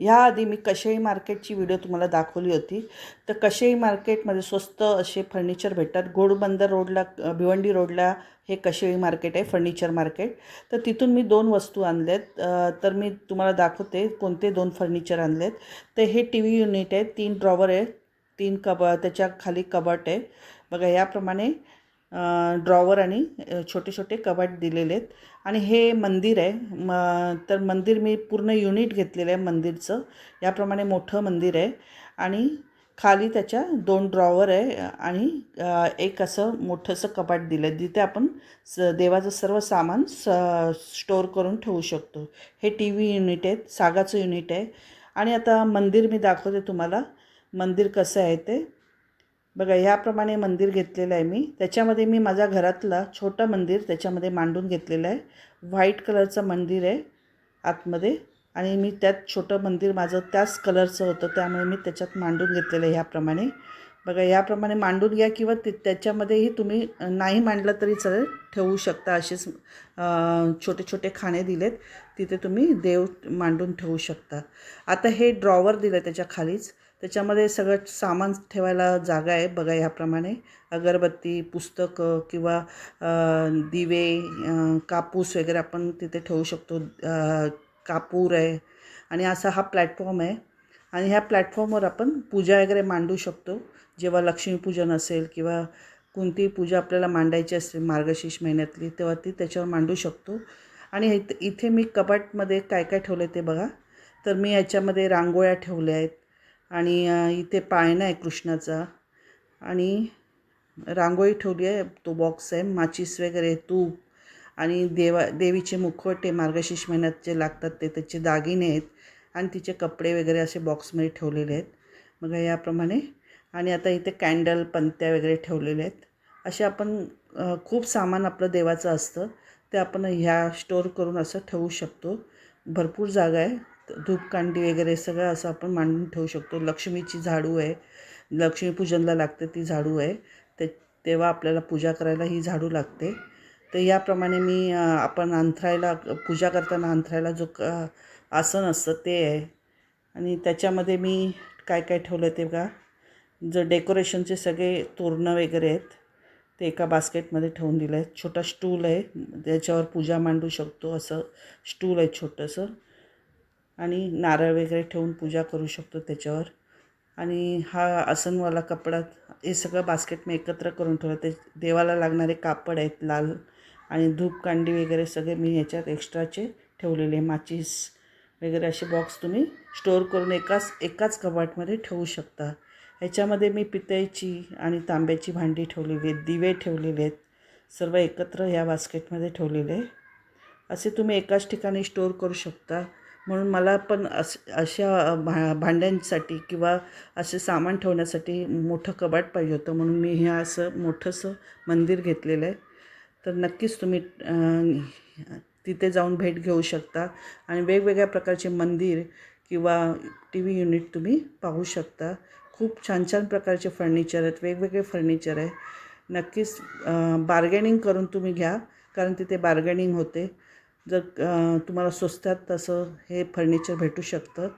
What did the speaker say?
ह्याआधी मी कशाई मार्केटची व्हिडिओ तुम्हाला दाखवली होती. तर कशाई मार्केटमध्ये स्वस्त असे फर्निचर भेटतात. गोडबंदर रोडला भिवंडी रोडला हे कशाई मार्केट आहे फर्निचर मार्केट. तर तिथून मी दोन वस्तू आणल्यात तर मी तुम्हाला दाखवते कोणते दोन फर्निचर आणलेत. तर हे टी व्ही युनिट आहे तीन ड्रॉवर आहे तीन कब त्याच्याखाली कबट आहे. बघा याप्रमाणे ड्रॉवर आणि छोटे छोटे कबाट दिलेले आहेत. आणि हे मंदिर आहे. म तर मंदिर मी पूर्ण युनिट घेतलेलं आहे मंदिरचं. याप्रमाणे मोठं मंदिर आहे. आणि खाली त्याच्या दोन ड्रॉवर आहे. आणि एक असं मोठंसं कपाट दिलं आहे जिथे आपण स देवाचं सर्व सामान स स्टोअर करून ठेवू शकतो. हे टी व्ही युनिट आहेत सागाचं युनिट आहे. आणि आता मंदिर मी दाखवते तुम्हाला. मंदिर कसं आहे ते. बघा ह्याप्रमाणे मंदिर घेतलेलं आहे मी. त्याच्यामध्ये मी माझ्या घरातला छोटं मंदिर त्याच्यामध्ये मांडून घेतलेलं आहे. व्हाईट कलरचं मंदिर आहे आतमध्ये आणि मी त्यात छोटं मंदिर माझं त्याच कलरचं होतं त्यामुळे मी त्याच्यात मांडून घेतलेलं आहे ह्याप्रमाणे. बघा याप्रमाणे मांडून घ्या किंवा ते त्याच्यामध्येही तुम्ही नाही मांडलं तरी चालेल ठेवू शकता असेच छोटे छोटे खाणे दिलेत तिथे तुम्ही देव मांडून ठेवू शकता. आता हे ड्रॉवर दिलं आहे त्याच्या खालीच. त्याच्यामध्ये सगळं सामान ठेवायला जागा आहे बघा ह्याप्रमाणे. अगरबत्ती पुस्तकं किंवा दिवे कापूस वगैरे आपण तिथे ठेवू शकतो. कापूर आहे आणि असा हा प्लॅटफॉर्म आहे. आणि ह्या प्लॅटफॉर्मवर आपण पूजा वगैरे मांडू शकतो. जेव्हा लक्ष्मीपूजन असेल किंवा कोणतीही पूजा आपल्याला मांडायची असेल मार्गशीर्ष महिन्यातली तेव्हा ती त्याच्यावर मांडू शकतो. आणि इथे इथे मी कपाटमध्ये काय काय ठेवलं आहे ते बघा. तर मी याच्यामध्ये रांगोळ्या ठेवल्या आहेत. आणि इथे पाळणा आहे कृष्णाचा. आणि रांगोळी ठेवली आहे तो बॉक्स आहे. माचीस वगैरे तूप आणि देवा देवीचे मुखवटे मार्गशीर्ष महिन्यात जे लागतात ते त्याचे दागिने आहेत आणि तिचे कपडे वगैरे असे बॉक्समध्ये ठेवलेले आहेत. मग याप्रमाणे. आणि आता इथे कॅन्डल पंत्या वगैरे ठेवलेले आहेत. असे आपण खूप सामान आपलं देवाचं असतं ते आपण ह्या स्टोअर करून असं ठेवू शकतो. भरपूर जागा आहे. धूपकांडी वगैरे सगळं असं आपण मांडून ठेवू शकतो. लक्ष्मीची झाडू आहे. लक्ष्मीपूजनला लागते ती झाडू आहे. ते तेव्हा आपल्याला पूजा करायला ही झाडू लागते. तर याप्रमाणे मी आपण अंथरायला पूजा करताना अंथरायला जो का आसन असतं ते आहे. आणि त्याच्यामध्ये मी काय काय ठेवलं ते बघा. जर डेकोरेशनचे सगळे तोरणं वगैरे आहेत ते एका बास्केटमध्ये ठेवून दिलं आहे छोटा स्टूल आहे. त्याच्यावर पूजा मांडू शकतो असं स्टूल आहे छोटंसं. आणि नारळ वगैरे ठेवून पूजा करू शकतो त्याच्यावर. आणि हा आसनवाला कपडा हे सगळं बास्केट मी एकत्र करून ठेवलं. ते देवाला लागणारे कापड आहेत लाल आणि धूपकांडी वगैरे सगळे मी ह्याच्यात एक्स्ट्राचे ठेवलेले माचीस वगैरे असे बॉक्स तुम्ही स्टोअर करून एकाच एकाच कपाटमध्ये ठेवू शकता. ह्याच्यामध्ये मी पितळेची आणि तांब्याची भांडी ठेवलेली आहेत दिवे ठेवलेले आहेत. सर्व एकत्र ह्या बास्केटमध्ये ठेवलेले आहे. असे तुम्ही एकाच ठिकाणी स्टोअर करू शकता. म्हणून मला पण अस अशा भा भांड्यांसाठी किंवा असे सामान ठेवण्यासाठी मोठं कपाट पाहिजे होतं. म्हणून मी हे असं मोठंसं मंदिर घेतलेलं आहे. तर नक्कीच तुम्ही तिथे जाऊन भेट घेऊ शकता. आणि वेगवेगळ्या प्रकारचे मंदिर किंवा टी व्ही युनिट तुम्ही पाहू शकता. खूप छान छान प्रकारचे फर्निचर आहेत. वेगवेगळे फर्निचर आहे. नक्कीच बार्गेनिंग करून तुम्ही घ्या. कारण तिथे बार्गेनिंग होते. जर तुम्हाला स्वस्तात तसं हे फर्निचर भेटू शकतं.